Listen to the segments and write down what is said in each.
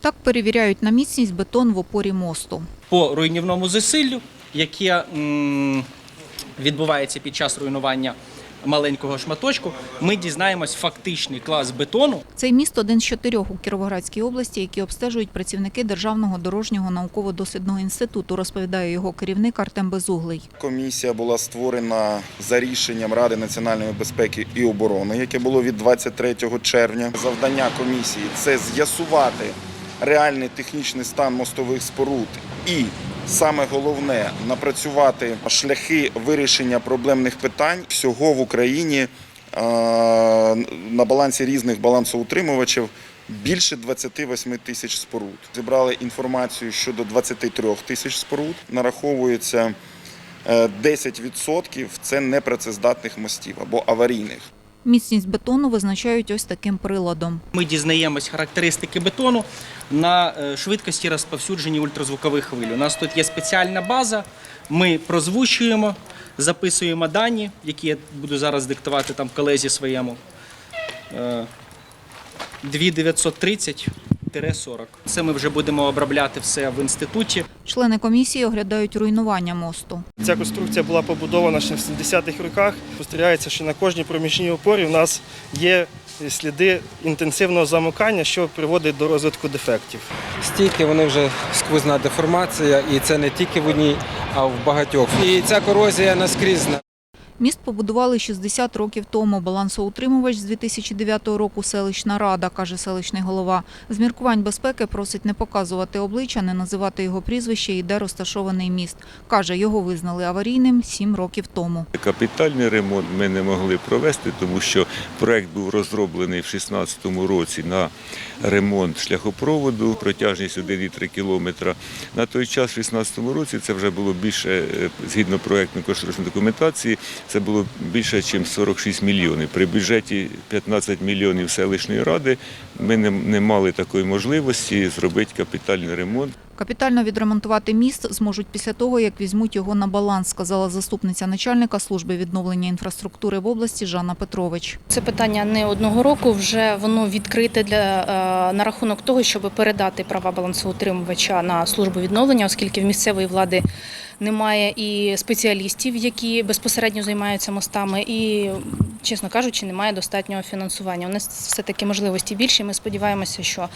Так перевіряють на міцність бетон в опорі мосту. по руйнівному засиллю, яке відбувається під час руйнування маленького шматочку, ми дізнаємось фактичний клас бетону. Цей міст один з чотирьох у Кіровоградській області, які обстежують працівники Державного дорожнього науково-дослідного інституту, розповідає його керівник Артем Безуглий. Комісія була створена за рішенням Ради національної безпеки і оборони, яке було від 23 червня. Завдання комісії це з'ясувати реальний технічний стан мостових споруд і саме головне напрацювати шляхи вирішення проблемних питань всього в Україні е, на балансі різних балансоутримувачів. Більше 28 тисяч споруд. Зібрали інформацію щодо 23 тисяч споруд. Нараховується е, 10% це непрацездатних мостів або аварійних. Міцність бетону визначають ось таким приладом. Ми дізнаємось характеристики бетону на е, швидкості розповсюдження ультразвукових хвиль. У нас тут є спеціальна база, ми прозвучуємо, записуємо дані, які я буду зараз диктувати там колезі своєму. Е, 2930. 30-40. Це ми вже будемо обробляти все в інституті. Члени комісії оглядають руйнування мосту. Ця конструкція була побудована ще в 70-х роках. Спостерігається, що на кожній проміжній опорі в нас є сліди інтенсивного замикання, що приводить до розвитку дефектів. Стійки вони вже сквозна деформація, і це не тільки в одній, а в багатьох. І ця корозія наскрізна. Міст побудували 60 років тому. Балансоутримувач з 2009 року селищна рада, каже селищний голова. З міркувань безпеки просить не показувати обличчя, не називати його прізвище і де розташований міст. Каже, його визнали аварійним 7 років тому. Капітальний ремонт ми не могли провести, тому що проект був розроблений в 2016 році на ремонт шляхопроводу, протяжність 1,3 кілометра. На той час, в 2016 році, це вже було більше, е, згідно проектної кошторисної документації, це було більше, ніж 46 мільйонів. При бюджеті 15 мільйонів селищної ради ми не, не мали такої можливості зробити капітальний ремонт. Капітально відремонтувати міст зможуть після того, як візьмуть його на баланс, сказала заступниця начальника служби відновлення інфраструктури в області Жанна Петрович. Це питання не одного року. Вже воно відкрите для е, на рахунок того, щоб передати права балансоутримувача на службу відновлення, оскільки в місцевої влади немає і спеціалістів, які безпосередньо займаються мостами, і, чесно кажучи, немає достатнього фінансування. У нас все таки можливості більші. Ми сподіваємося, що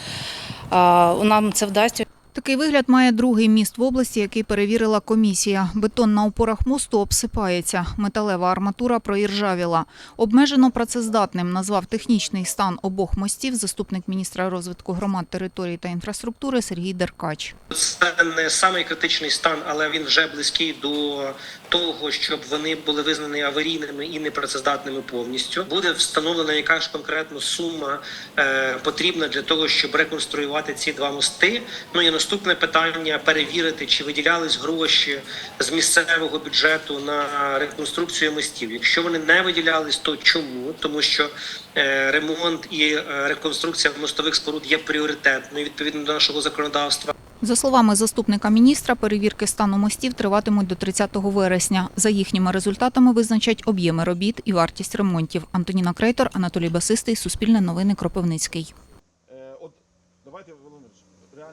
нам це вдасться. Такий вигляд має другий міст в області, який перевірила комісія. Бетон на опорах мосту обсипається. Металева арматура проіржавіла. Обмежено працездатним назвав технічний стан обох мостів заступник міністра розвитку громад, територій та інфраструктури Сергій Деркач. Це не самий критичний стан, але він вже близький до того, щоб вони були визнані аварійними і непрацездатними повністю. Буде встановлена яка ж конкретно сума е, потрібна для того, щоб реконструювати ці два мости. Ну і наступне питання перевірити, чи виділялись гроші з місцевого бюджету на реконструкцію мостів. Якщо вони не виділялись, то чому? Тому що е, ремонт і е, реконструкція мостових споруд є пріоритетною відповідно до нашого законодавства. За словами заступника міністра, перевірки стану мостів триватимуть до 30 вересня. За їхніми результатами визначать об'єми робіт і вартість ремонтів. Антоніна Крейтор, Анатолій Басистий, Суспільне новини, Кропивницький.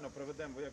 Реально проведемо, як